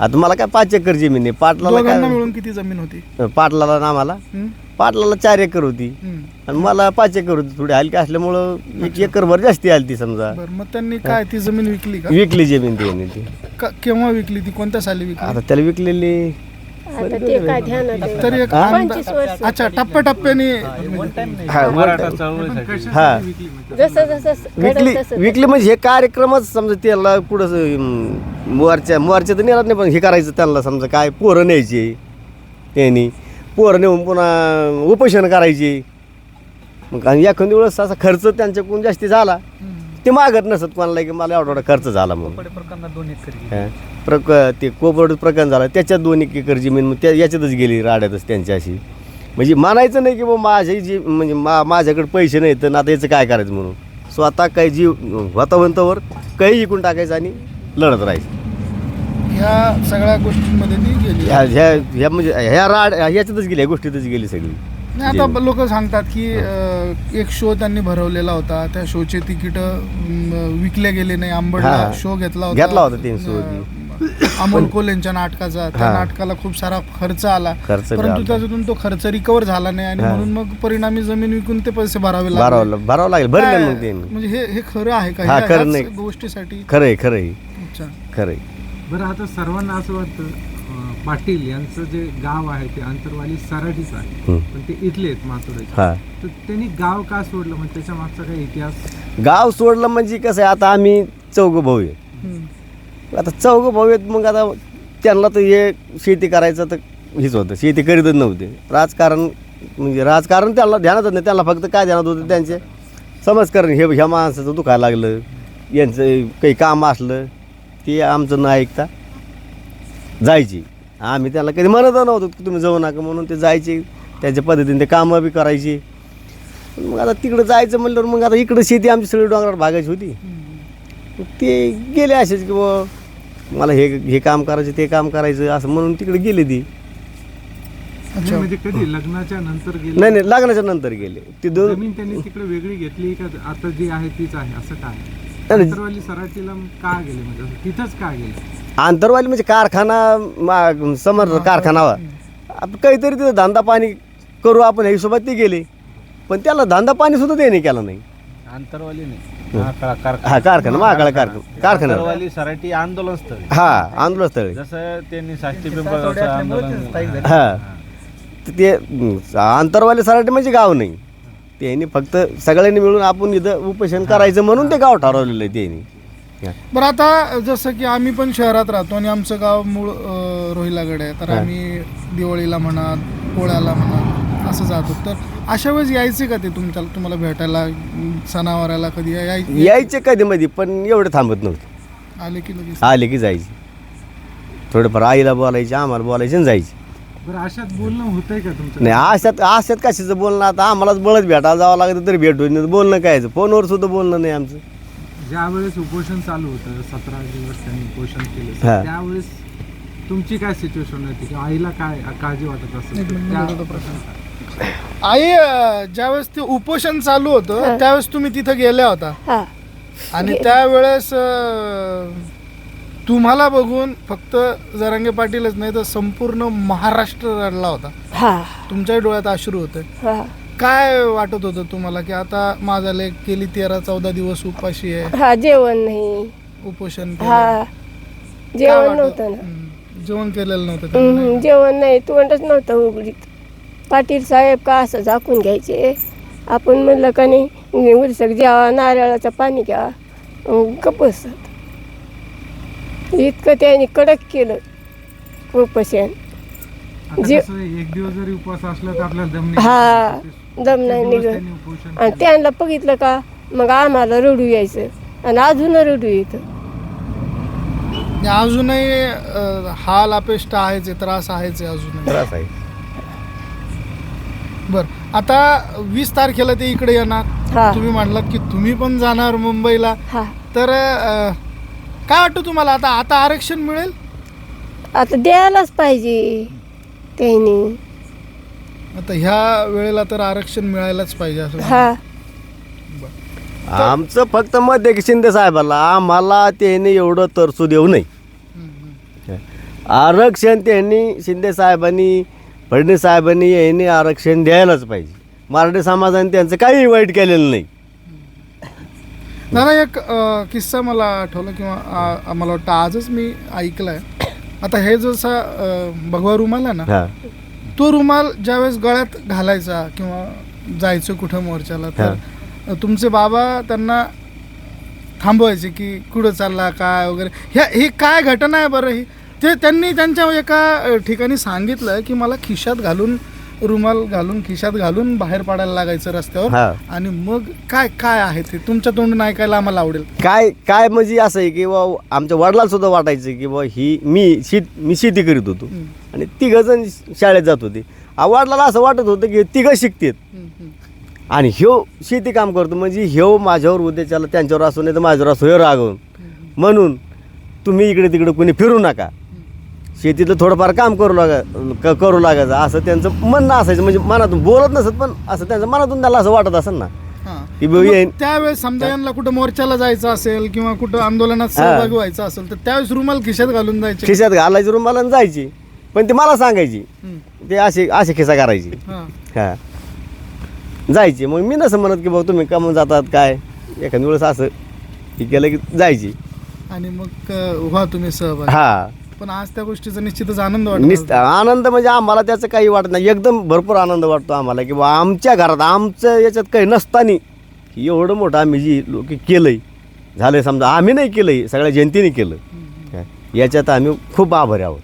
आता मला काय पाच एकर जमीन आहे. पाटलाला दोघांना काय मिळून किती जमीन होती? पाटलाला ना आम्हाला. हं? पाटलाला चार एकर होती. हं. आणि मला पाच एकर होती थोडी हलकी असल्यामुळं एक एकर भर जास्ती आली ती समजा. बरं मग त्यांनी काय ती जमीन विकली का? विकली जमीन ती. का- केव्हा विकली ती? कोणत्या साली विकली? आता त्याला विकलेली आता ते काय ध्यानात आहे. तरी एक हा? अंदा- पंचवीस वर्ष अच्छा टप्प्याटप्प्याने हा वर- हा जसं जसं विकली तसं विकली म्हणजे हे कार्यक्रमच समजा त्याला कुठं मोर्चा मोर्चा तर नेणार नाही पण हे करायचं त्यांना समजा काय पोरं न्यायची त्यांनी. पोरं नेऊन पुन्हा उपोषण करायची. मग आणि एखादी वेळेस असा खर्च त्यांच्याकडून जास्ती झाला ते मागत नसत कोणाला की मला एवढा एवढा खर्च झाला म्हणून. हा. प्रक ते कोपरड प्रकरण झालं त्याच्यात दोन एक एकर जमीन मग त्या याच्यातच गेली राड्यातच त्यांच्या अशी म्हणजे मानायचं नाही की बाबा माझी जी म्हणजे मा माझ्याकडे पैसे नाहीत तर आता याचं काय करायचं म्हणून? स्वतः काही जीव होतावंतावर काही विकून टाकायचं आणि लढत राहायचं. ह्या सगळ्या गोष्टींमध्ये ती गेली. ह्या ह्या ह्या म्हणजे ह्या राड ह्याच्यातच गेली ह्या गोष्टीतच गेली सगळी. नाही, आता लोक सांगतात की अं, एक शो त्यांनी भरवलेला होता. त्या शोचे तिकीट विकले गेले नाही. आंबडला हा. शो घेतला होता. घेतला होता तीन show अं, अमोल कोल यांच्या नाटकाचा त्या हा. नाटकाला खूप सारा खर्च आला. खर्च बी परंतु आला. त्याच्यातून तो खर्च रिकवर झाला नाही आणि. म्हणून मग परिणामी जमीन विकून ते पैसे भरावे लागले. भरावं भरावं लागेल. भरलं काय- मग ते. म्हणजे हे हे खरं आहे का? हा, ह्या- खरं ह्याच नाही. गोष्टीसाठी. खरं आहे खरं आहे अच्छा. खरं आहे बरं आता सर्वांना असं वाटतं अं, पाटील यांचं जे गाव आहे ते अंतरवाली सराठीच आहे. हं. पण ते इथले आहेत माथुराचे. हा. तर त्यांनी गाव का सोडलं? म्हणजे त्याच्या मागचा काही इतिहास? गाव सोडलं म्हणजे कसं आहे आता आम्ही चौघ भाऊ आहे. हम्म. आता चौघ भाऊ आहेत मग आता त्यांना तर हे शेती करायचं तर हेच होतं. शेती करीतच नव्हते. राजकारण म्हणजे राजकारण त्यांना ध्यानातच नाही त्यांना फक्त काय ध्यानात होतं त्यांचे? समजकारण हे ह्या माणसाचं दुखायला लागलं यांचं काही काम असलं ते आमचं न ऐकता जायची. आम्ही त्याला कधी म्हणत नव्हतो की तुम्ही जाऊ नका म्हणून ते जायचे त्यांच्या पद्धतीने ते कामं बी करायची. मग आता तिकडं जायचं म्हणल्यावर मग आता इकडं शेती आमची सगळी डोंगरावर भागायची होती. ते गेले असेच की मला हे हे काम करायचं ते काम करायचं असं म्हणून तिकडे गेले ती. नाही, म्हणजे कधी? लग्नाच्या नंतर गेले? नाही नाही लग्नाच्या नंतर गेले. ते दोन जमीन त्यांनी तिकडे वेगळी घेतली का? आता जी आहे तीच आहे असं काय? नाही. अंतरवाली सराठीला का गेले? म्हणजे असं तिथंच का गेले? आंतरवाली म्हणजे कारखाना मा- समर कारखाना काहीतरी तिथं धंदा पाणी करू आपण ह्या हिशोबात ते गेले. पण त्याला धंदा पाणी सुद्धा त्याने केला नाही. आंतरवाली नाही. महाकाळा कारखाना हा कारखाना महाकाळा कारखाना. कारखाना. आंतरवाली सराठी आंदोलन स्थळी हा आंदोलन स्थळी जसं त्यांनी साष्टी पिंपळगावचं आंदोलन हा. तर ते हं, आंतरवाले सराटे म्हणजे गाव नाही. त्यांनी फक्त सगळ्यांनी मिळून आपण इथं उपोषण करायचं म्हणून ते गाव ठरवलेलं आहे त्यांनी. हा. बरं आता जसं की आम्ही पण शहरात राहतो आणि आमचं गाव मूळ अं, रोहिलागड आहे. तर हा. आम्ही दिवाळीला म्हणा पोळ्याला म्हणा असं जातो. तर अशा वेळेस यायचे का ते तुमच्या तुम्हाला भेटायला सणावाराला कधी? या- याय- यायचे कधी मध्ये पण एवढे थांबत नव्हते. आले की लगेच? आले की जायचे. थोडंफार आईला बोलायचे आम्हाला बोलायचे आणि जायचे. बरं अशात बोलणं होतंय का तुमचं? नाही अशात अशात कशाचं बोलणं? आता आम्हालाच बळच भेटायला जावं लागतं तरी भेट होईल नाही तर बोलणं काय यायचं? फोनवर सुद्धा बोलणं नाही आमचं. ज्या वेळेस उपोषण चालू होतं सतरा दिवस त्यांनी उपोषण केलं हा. त्यावेळेस तुमची काय सिच्युएशन होती किंवा आईला काय काळजी वाटत असेल त्या. आई अं, ज्यावेळेस ते उपोषण चालू होतं त्यावेळेस तुम्ही तिथं गेल्या होता. हा. आणि त्यावेळेस अं, तुम्हाला बघून फक्त जरांगे पाटीलच नाही तर संपूर्ण महाराष्ट्र रडला होता. हा. तुमच्याही डोळ्यात अश्रू होते. हा. काय वाटत होतं तुम्हाला की आता माझा लेख गेली तेरा चौदा दिवस उपाशी आहे? हा जेवण नाही. उपोषण केलं. हा काय जेवण वाटत- नव्हतं ना. हम्म. जेवण केलेलं नव्हतं त्यांनी, हम्म, नाही? जेवण नाही तोंडच नव्हतं उघडीत पाटील साहेब का असं झाकून घ्यायचे? आपण म्हणलं का नाही उरसक जेवा नारळाचं पाणी घ्या. गपस इतकं त्याने कडक केलं आता जे- कसं आहे, एक दिवस जरी उपवास असला तर आपल्याला दम हा. दम नाही दिवस निघत. त्यांनी उपोषण आणि त्यांना बघितलं का मग आम्हाला रडू यायचं. आणि अजून रडू येतं. अजूनही अं, हाल अपेष्ट आहेच आहे, त्रास आहेच आहे अजूनही. त्रास आहे. बर. आता वीस तारखेला ते इकडे येणार. तुम्ही म्हणलात की तुम्ही पण जाणार मुंबईला. हा. तर अं, काय वाटतं तुम्हाला? आता आता आरक्षण मिळेल? आता द्यायलाच पाहिजे त्यांनी. आता ह्या वेळेला तर आरक्षण मिळायलाच पाहिजे असं हा. आमचं फक्त मत आहे की शिंदे साहेबाला आम्हाला त्याने एवढं तरसू देऊ नये. आरक्षण त्यांनी शिंदे साहेबांनी फडणवीस साहेबांनी यांनी आरक्षण द्यायलाच पाहिजे. मराठी समाजाने त्यांचं काही वाईट केलेलं नाही. दादा एक अ, किस्सा मला आठवला किंवा आ- मला वाटतं आजच मी ऐकलाय. आता हे जसा अ, भगवा रुमाल आहे ना हा. तो रुमाल ज्यावेळेस गळ्यात घालायचा किंवा जायचं कुठं मोर्चाला तर तुमचे बाबा त्यांना थांबवायचे की कुठं चालला काय वगैरे. ह्या ही काय घटना आहे बरं ही? ते त्यांनी त्यांच्या एका ठिकाणी सांगितलं की मला खिशात घालून रुमाल घालून खिशात घालून बाहेर पडायला लागायचं रस्त्यावर. आणि मग काय काय आहे ते? तुमच्या तोंडून ऐकायला आम्हाला आवडेल. काय काय म्हणजे असं आहे की बा आमच्या वडिलांना सुद्धा वाटायचं की बा ही मी शेत मी शेती करीत होतो. आणि तिघं जण शाळेत जात होते. आ, वडिलांना असं वाटत होतं की तिघं शिकतेत. आणि ह्यो शेती काम करतो म्हणजे ह्यो माझ्यावर उद्याच्याला त्यांच्यावर असो नाही तर माझ्यावर असो हे रागवून. म्हणून तुम्ही इकडे तिकडे कोणी फिरू नका. शेतीतलं थोडंफार काम करू लागा करू लागायचं. असं त्यांचं म्हणणं असायचं. म्हणजे मनातून बोलत नसत पण असं त्यांचं मनातून त्याला असं वाटत असेल ना. त्यावेळेस समजा यांना कुठं मोर्चाला जायचं असेल किंवा कुठं आंदोलनात सहभागी व्हायचं असेल तर त्यावेळेस रुमाल खिशात घालून जायचे. खिशात घालायची रुमाला जायची. पण ती मला सांगायची. ते अशी अशी खिसा करायची. हा. जायची. मग मी नसं म्हणत की भाऊ तुम्ही कमून जातात काय? एखाद्या वेळेस असं. हे केलं की जायची. आणि मग अ, व्हा तुम्ही सहभागी. हा. पण आज त्या गोष्टीचा निश्चितच आनंद वाटतो. निस्त आनंद म्हणजे आम्हाला त्याचं काही वाटत नाही. एकदम भरपूर आनंद वाटतो आम्हाला की बा आमच्या घरात आमचं याच्यात काही नसताना की एवढं मोठं आम्ही जी लोक केलंय. झालंय समजा आम्ही नाही केलंय सगळ्या जनतेने केलं. काय, याच्यात आम्ही खूप आभारी आहोत.